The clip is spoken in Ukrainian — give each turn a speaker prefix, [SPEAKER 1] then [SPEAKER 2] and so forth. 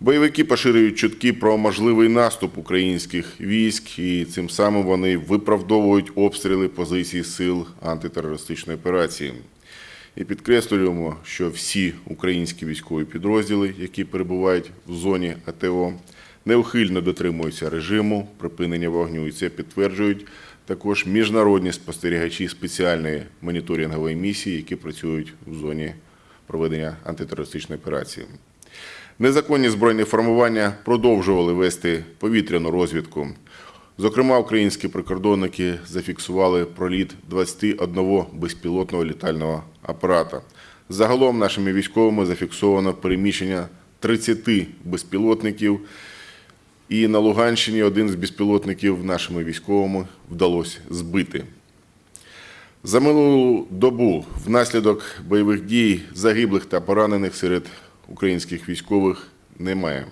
[SPEAKER 1] Бойовики поширюють чутки про можливий наступ українських військ, і цим самим вони виправдовують обстріли позицій сил антитерористичної операції. І підкреслюємо, що всі українські військові підрозділи, які перебувають в зоні АТО, неухильно дотримуються режиму припинення вогню. І це підтверджують також міжнародні спостерігачі спеціальної моніторингової місії, які працюють в зоні проведення антитерористичної операції. Незаконні збройні формування продовжували вести повітряну розвідку. Зокрема, українські прикордонники зафіксували проліт 21 безпілотного літального апарата. Загалом нашими військовими зафіксовано переміщення 30 безпілотників. І на Луганщині один з безпілотників нашими військовими вдалося збити. За минулу добу внаслідок бойових дій загиблих та поранених серед українських військових немає.